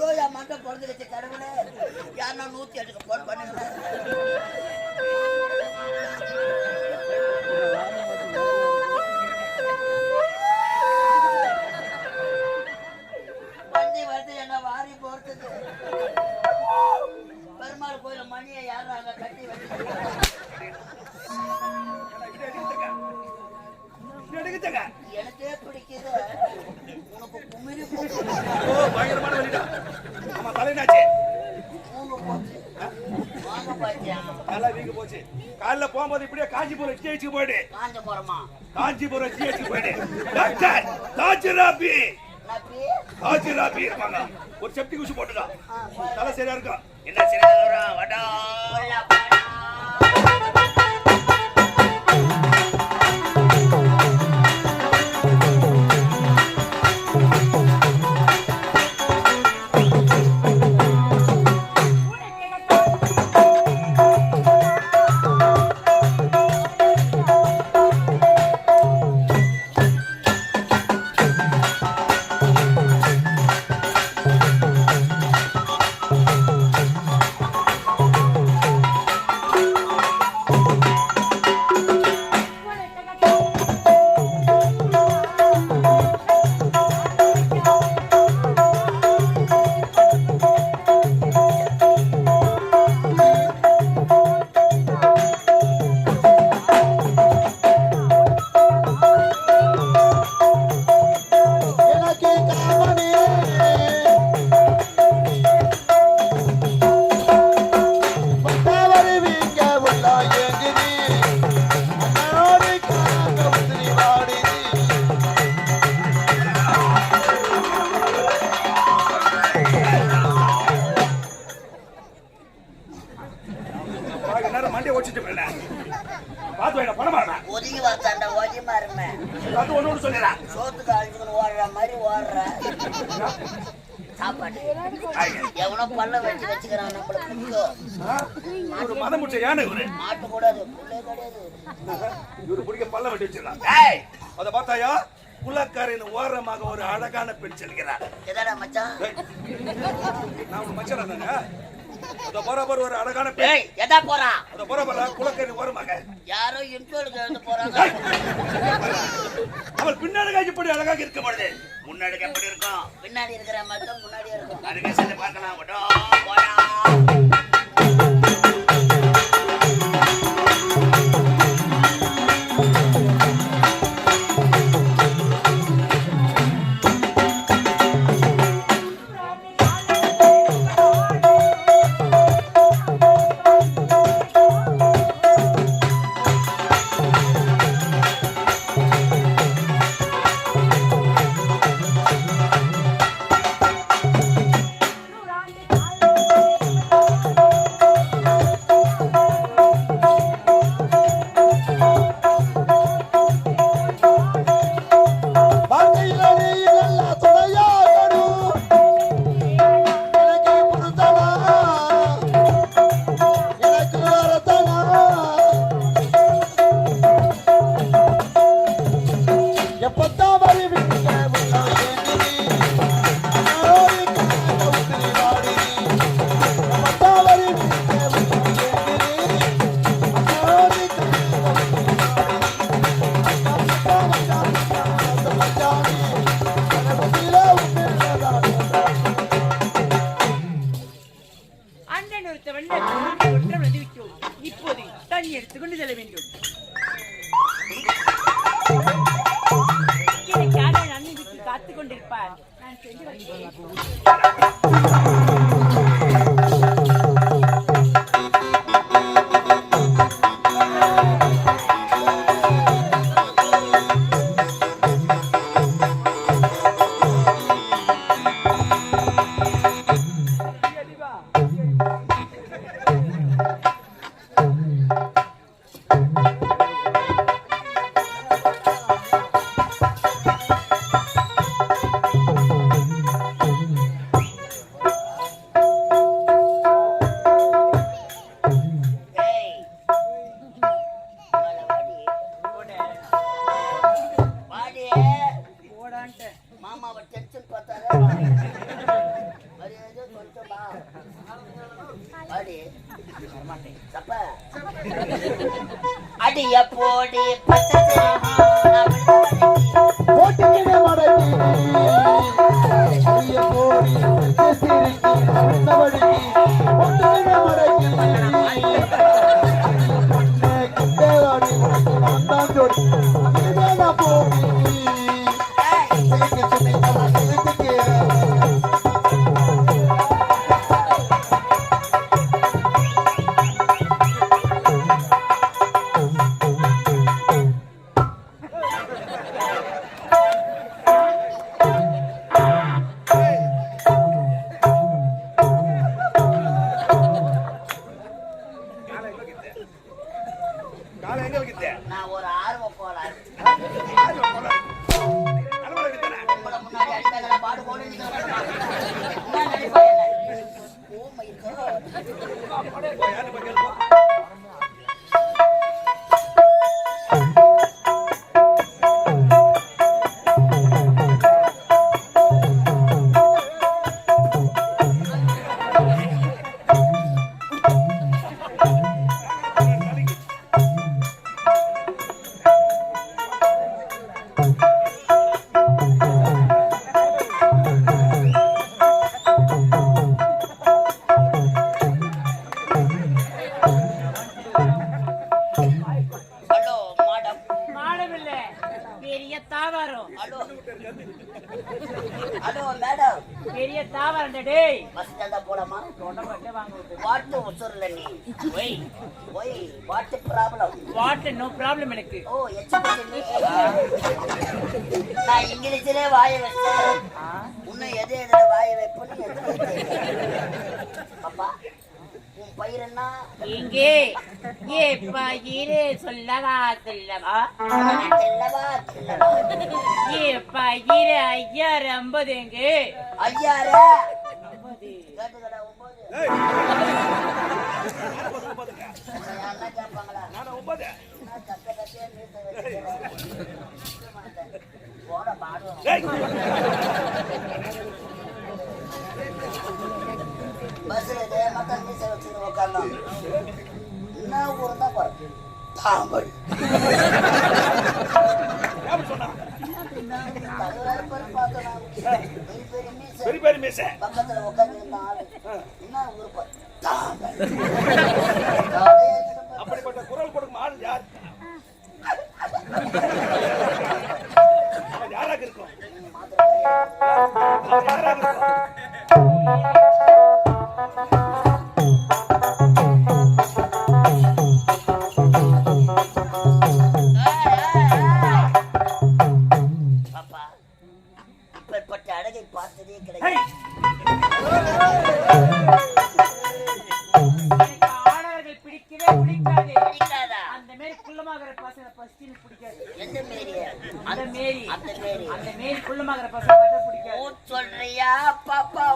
ஐயோ என் மண்டை பிறந்துருச்சு கடவுளே. யாருன்னா நூத்தி எட்டுக்கு போன் பண்ணுங்க. வண்டி வந்து என்ன வாரி போறதுக்கு. பெருமாள் கோயில மணியை யாரும் அங்க கட்டி வச்சு எனக்கே பிடிக்குது. பயங்கரமான வழிடா ஆமா போச்சு காலைல போகும்போது இப்படியே காஞ்சிபுரம் ஜிஹெச்சுக்கு போயிடு காஞ்சிபுரம் ஜிஹெச்சுக்கு போயிடு டாக்டர் நப்பி தாஜிராபி இருப்பாங்க ஒரு செப்டி குச்சி போட்டுடா தலை சரியா இருக்கும் என்ன சரியா வடா வச்சிடலாம் ஏய் அத பார்த்தாயா? குலக்காரின் ஓரமாக ஒரு அழகான பெண் செல்கிறார் எதாடா மச்சான்? நான் உன் மச்சான் தானே? அத பராபர் ஒரு அழகான பெண். எதா போறா? அத பராபர் குலக்காரின் ஓரமாக. யாரோ இன்டோலுக்கு எழுந்து போறாங்க. ஏய், அவள் பின்னாடி இப்படி அழகாக இருக்க முன்னாடி எப்படி இருக்கும்? பின்னாடி இருக்கிற மட்டும் முன்னாடி இருக்கும். அருகே சென்று பார்க்கலாம். போடா. கொண்டிருப்பார். நான் சென்று அடிய போடி பச்சை காலை எங்க வைக்கிட்டே நான் ஒரு ஆர்வ கோளாறு. உங்களை முன்னாடி பாடு போடு நீங்க என்ன? ஹலோ. மேடம். பெரிய தாவரம் டேய். பஸ் ஸ்டாண்டா போலாமா? வாங்க விட்டு வாட்டு உசுரல நீ. Why why what problem water no problem எனக்கு. ஓ எச்சு நான் இங்கிலீஷ்லயே வாய வச்சேன் இன்னும் எது எதுல வாய வைப்பேன்னு தெரியல. பாப்பா உன் பயிர் என்ன எங்கே ஏ பயிரே சொல்லவா சொல்லவா? தெல்லவா தெல்லவா ஏ பயிரே ஐயாயிரம் ஐம்பது எங்க? ஐயாரு கேட்டுக்கடா ஒன்பது ஏய். யாருன்னா கேட்பாங்களா நான் ஒன்பது என்ன கத்த கத்தையா மீசை வச்சுக்கிறேன். போட பாடுவோம். பஸ்ல இதே மக்கள் மீசை வச்சுட்டு உட்காந்தோம் என்ன ஊர் தான் பாரு தாம்படி. பெரிய பெரிய மீசை. பக்கத்துல ஆளு. என்ன ஊர் பாரு. அப்படிப்பட்ட குரல் கொடுக்கும் ஆள் யார்? குள்ளமாகிற பசங்க எனக்கு பிடிக்காது. எந்த மேரிய அந்த மேரி. அந்த மேரி. அந்த மேரி குள்ளமாகிற பசங்க பிடிக்காது. சொல்றியா பாப்பா?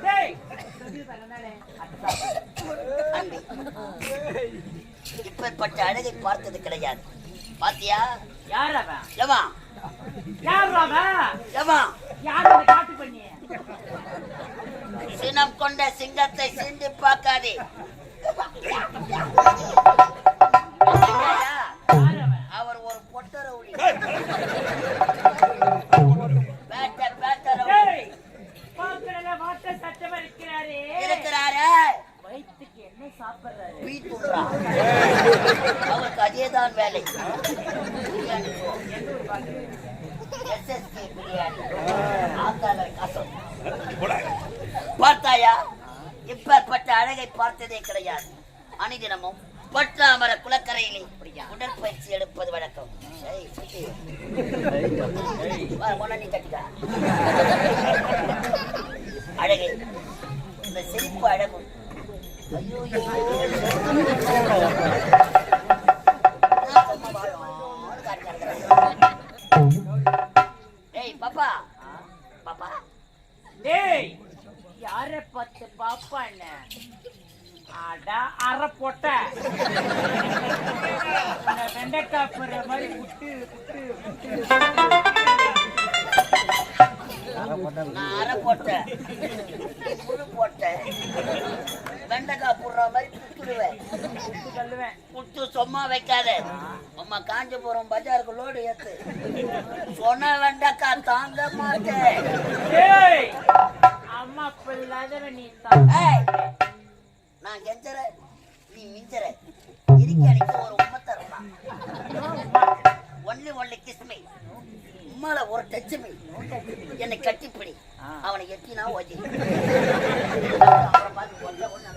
சிரிக்காதடா, சூத்து வாயில இப்பேற்பட்ட அழகை பார்த்தது கிடையாது பாத்தியா யார் அவன் எவா யார் அவன் எவா யார் அந்த காட்டு பண்ணி சினம் கொண்ட சிங்கத்தை சீண்டி பார்க்காதே. பார்த்தாயா? இப்பேற்பட்ட அழகை பார்த்ததே கிடையாது. அணிதினமும் பட்டாமர குளக்கரையிலே உடற்பயிற்சி எடுப்பது வழக்கம். ஏய், அழகே இந்த செழிப்பு அழகும். பாப்பா. பாப்பா. டேய் பாப்பா என்ன அடா அற பொட்ட. வெண்டைக்காய் போடுற மாதிரி புட்டு புட்டு புட்டு நான் அரை போட்டேன் முழு போட்டேன் வெண்டைக்காய் போடுற மாதிரி குத்துடுவேன். புட்டு தள்ளுவேன். சும்மா வைக்காத. அம்மா காஞ்சிபுரம் பஜாருக்கு லோடு ஏத்து. சொன்ன வெண்டைக்காய் தாங்க மாட்டேன். அம்மா பிள்ளாதவன் நீ தான். நான் கெஞ்சற நீ மிஞ்சற. இருக்க அடிக்க ஒரு உண்மை தரலாம் ஒன்லி ஒன்லி கிஸ்மி உம்மால ஒரு டச்சுமி என்னை கட்டிப்பிடி. அவனை எட்டினா ஓஜி அப்புறம் பார்த்து ஒன்றை ஒன்று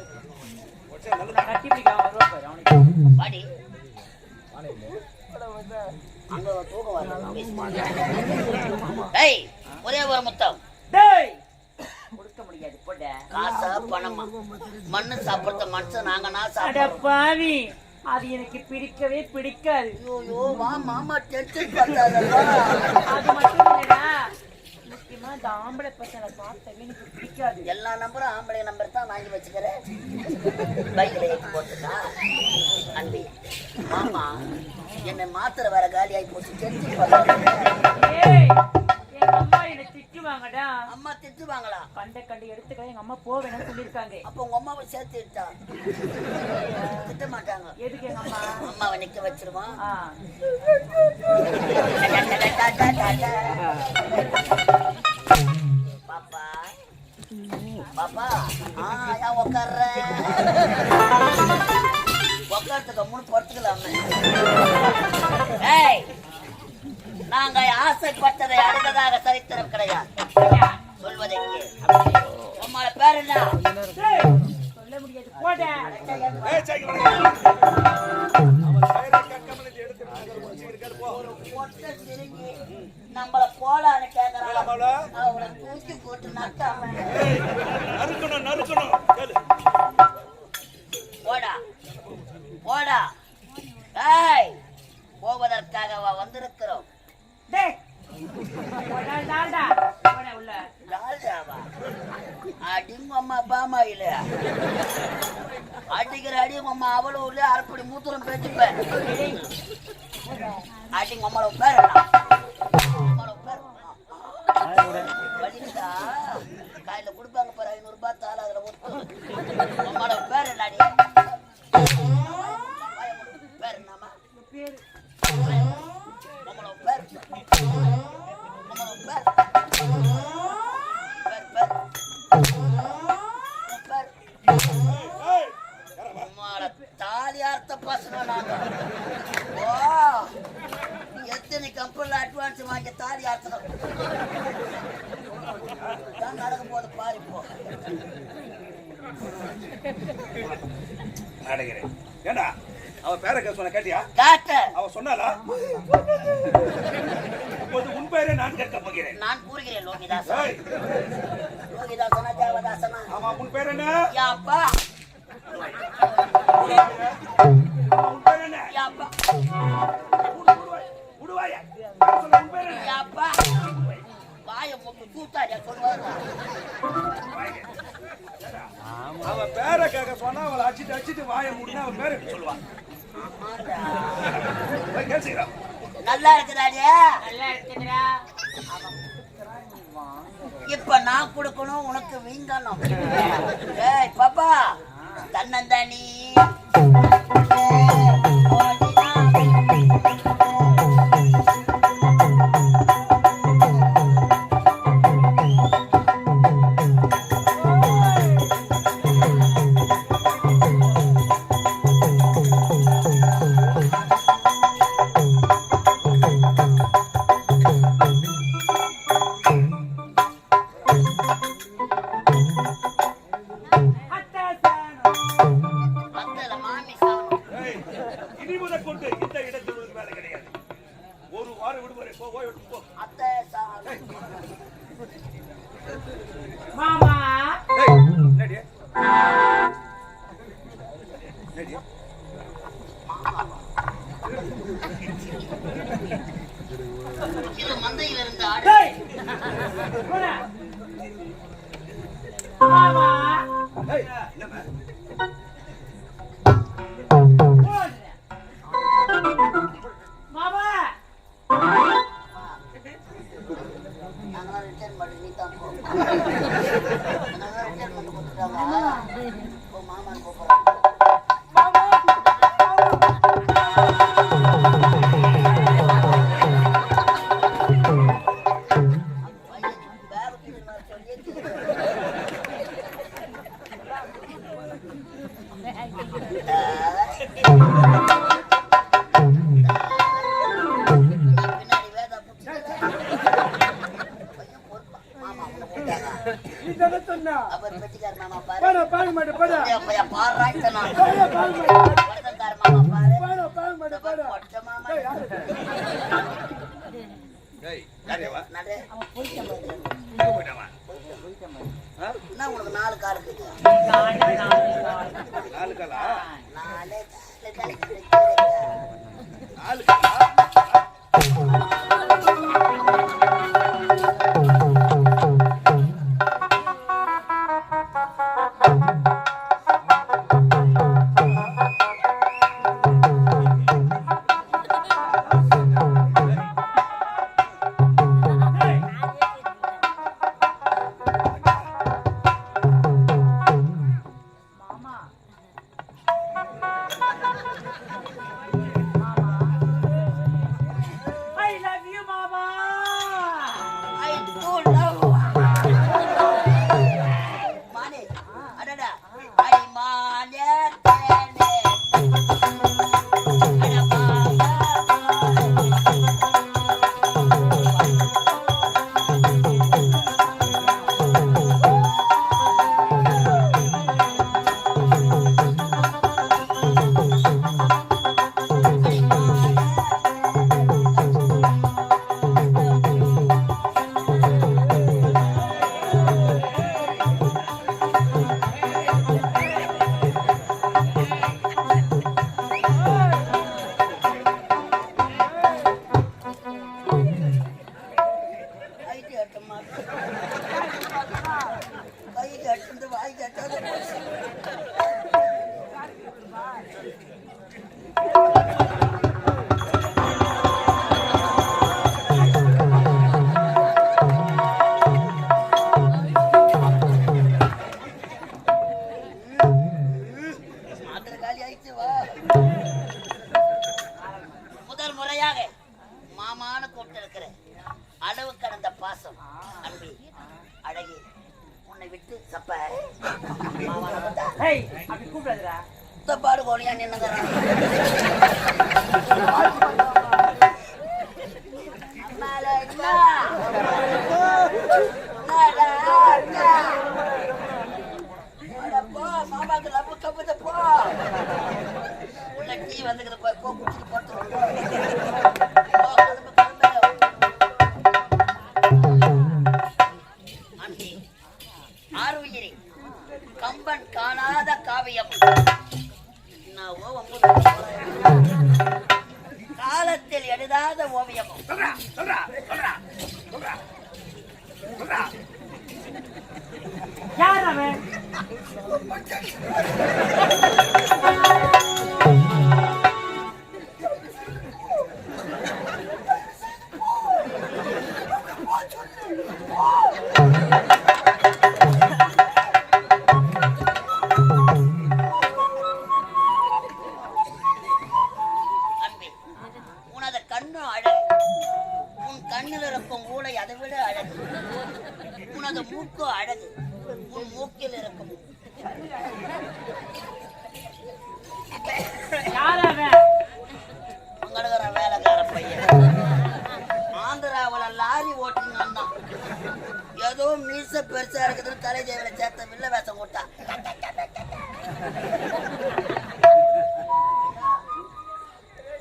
நான் கட்டி பிடிக்காம வருவா பாரு அவனுக்கு. பாடி அங்க ஒரு தூக்கம் வரல ஏய் ஒரே ஒரு முத்தம். டேய்! கொடுக்க முடியாது போட. காசா பணமா? மண்ணு சாப்பிடுற மனுஷன் நாங்க நான் அட சாப்பிடுறோம்? பாவி அது எனக்கு பிடிக்கவே பிடிக்காது. ஐயோ வா மாமா டென்ஷன் பண்ணாதப்பா அது மட்டும் இல்லடா முக்கியமா இந்த ஆம்பளை பசங்களை பார்த்தாவே எனக்கு பிடிக்காது. எல்லா நம்பரும் ஆம்பளை நம்பர் தான் வாங்கி வச்சுக்கிறேன். பைக்ல ஏற்றி போட்டுட்டா? அன்பி மாமா என்னை மாத்திர வர காலி ஆகி போச்சு. டென்ஷன் திட்டுவாங்கடா அம்மா திட்டுவாங்களா? கண்ட கண்ட எடுத்துக்க எங்க அம்மா போவேன்னு சொல்லிருக்காங்க அப்ப உங்க அம்மாவை சேர்த்து விட்டா? திட்ட மாட்டாங்க. எதுக்கு எங்க அம்மா? அம்மாவை நிக்க வச்சிருவான் ஆ. பாப்பா. பாப்பா ஆ ஏன் உட்கார்ற உட்காரத்துக்கு மூணு பொறுத்துக்கலாமே. ஏய் நாங்கள் ஆசைப்பட்டதை அடைந்ததாக சரித்திரம் கிடையாது. ஐயா, சொல்வதை பேர் என்ன? திரும்பி நம்மள போலான்னு கேக்குறான். அவளை தூக்கி போட்டு நட்டாம நறுக்கணும் நறுக்கணும் போடா. போடா. ஏய் போவதற்காக வந்திருக்கிறோம்? அடிக்கிற அடி மாமா அவ்வளவு உள்ள அரைப்படி மூத்திரம் பேச்சுப்பேன் அடி மாமாவோட பேர் கையில கொடுப்பாங்க பாரு ஐநூறு ரூபாய் தாள் அதுல ஒத்து மாமாவோட பேர் என்ன நான் கூறுகிறேன் லோகிதாசா லோகிதாசனா தேவதாசனா? ஆமா உன் பேர் என்ன? யா அப்பா அவன் பேரை கேட்க சொன்னா அவளை அடிச்சுட்டு அடிச்சுட்டு வாய முடினா அவன் பேரை சொல்லுவான்? நல்லா இருக்குதாடியா நல்லா இருக்குதுடா. இப்ப நான் கொடுக்கணும் உனக்கு வீங்கணும். பாப்பா தன்னந்தானி. அளவு கடந்த பாசம். அன்பு அழகி உன்னை விட்டு சப்ப கூப்பிடாதுடா. பாடு கோழியா நின்னு வந்துக்கிற போ குடிச்சிட்டு போட்டு ஓவியம் சொல்றா சொல்றா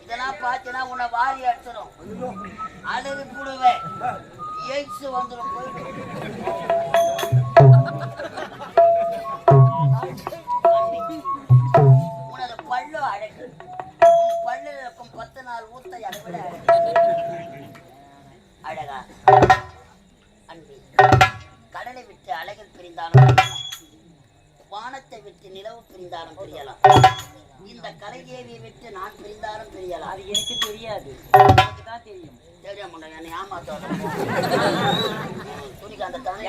இதெல்லாம் பார்த்தீங்கன்னா உன்னை வாரி அடிச்சிடும் அலறி புடுவேன். எய்ட்ஸ் வந்துடும் போயிட்டு. நிலவு பிரிந்தாலும் பிரியலாம். இந்த கலைதேவியை விட்டு நான் பிரிந்தாலும் பிரியலாம். அது எனக்கு தெரியாது. தான் தெரியும். தெரியும் என்னை ஏமாத்தோட துணிக்கு அந்த தனி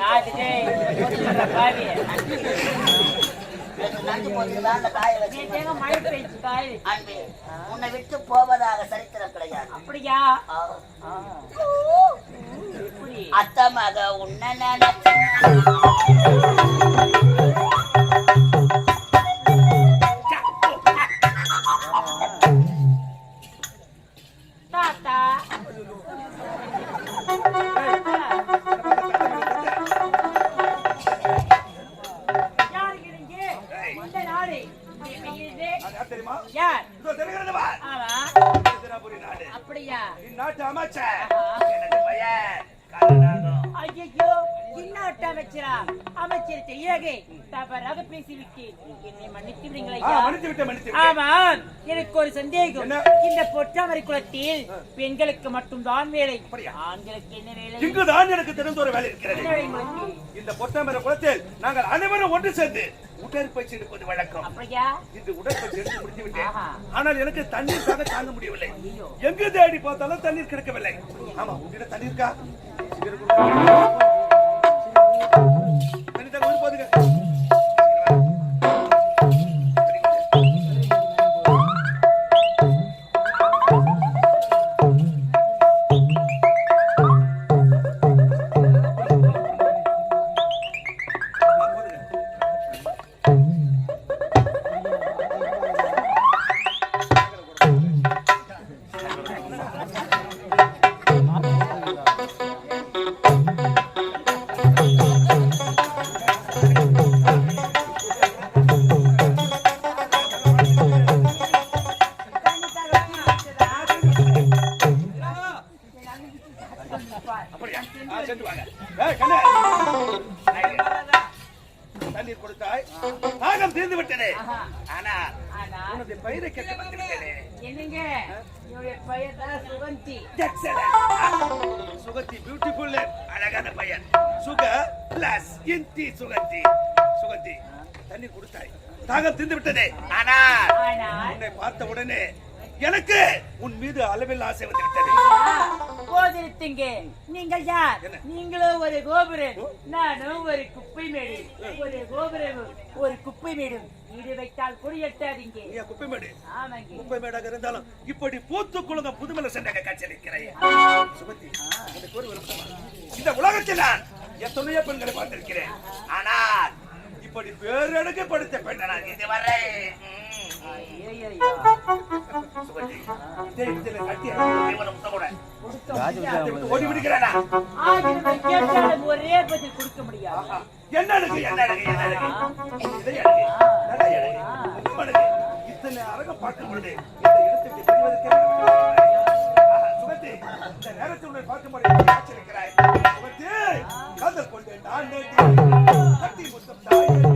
உன்னை விட்டு போவதாக சரித்திரம் கிடையாது. அப்படியா? ஆ. ஆ. எப்படி? அத்த மக உன்ன மட்டும்தான் வேலை? ஆண்களுக்கு என்ன வேலை இங்குதான் எனக்கு தெரிந்த ஒரு வேலை இருக்கிறது? இந்த பொத்தாமர குளத்தில் நாங்கள் அனைவரும் ஒன்று சேர்ந்து உடற்பயிற்சி எடுப்பது வழக்கம் இந்த உடற்பயிற்சி எடுத்து முடித்து விட்டேன். ஆனால் எனக்கு தண்ணீர் தாக தாங்க முடியவில்லை. எங்கு தேடி பார்த்தாலும் தண்ணீர் கிடைக்கவில்லை ஆமா உங்ககிட்ட தண்ணீர் இருக்கா. தண்ணி தாங்க போதுங்க பயிரை கேட்க வந்திருக்கிறேனே என்னங்க? என்னுடைய பெயர் தான் சுகந்தி. Excellent. சுகத்தி பியூட்டிஃபுல் அழகான பையன். சுக பிளஸ் இன்டி சுகத்தி சுகத்தி தண்ணீர் கொடுத்தாய். தாகம் தீர்ந்து விட்டது. ஆனா ஆனால் உன்னை பார்த்த உடனே எனக்கு உன் மீது அளவில் ஆசை வந்து விட்டது. போதிருத்துங்க. நீங்கள் யார்? நீங்களும் ஒரு கோபுரம் நானும் ஒரு குப்பை மேடு. ஒரு கோபுரம் ஒரு குப்பை மேடு வீடு வைத்தால் நீ குப்பை மேடு ஆமாங்க. குப்பை மேடாக இருந்தாலும் இப்படி பூத்து குழுங்க புதுமலை சென்ற காட்சியளிக்கிறேன் சுகத்தி எனக்கு ஒரு விருப்பம். இந்த உலகத்தில் நான் எத்தனையோ பெண்களை பார்த்திருக்கிறேன். ஆனால் வேறெடுக்க படுத்த பெண்ண நான் இதுவரை ஐயையையோ. சுகந்தி இதே இதுல கட்டி இவனை முத்த கூட. கொடுக்க முடியாது. ஓடி விடுகிறானா? ஆயிரம் கேட்டாலும் ஒரே பதில் கொடுக்க முடியாது. என்ன அழகு என்ன அழகு என்ன அழகு இதை அழகு நடை அழகு முகம் அழகு இத்தனை அழக பார்க்கும் பொழுது இந்த இடத்துக்கு தெரிவதற்கு ஆஹா, சுகந்தி இந்த நேரத்தில் உன்னை பார்க்கும்போது காட்சிருக்கிறாய் சுகந்தி காதல் கொண்டு நான் நேற்று கட்டி முத்தம்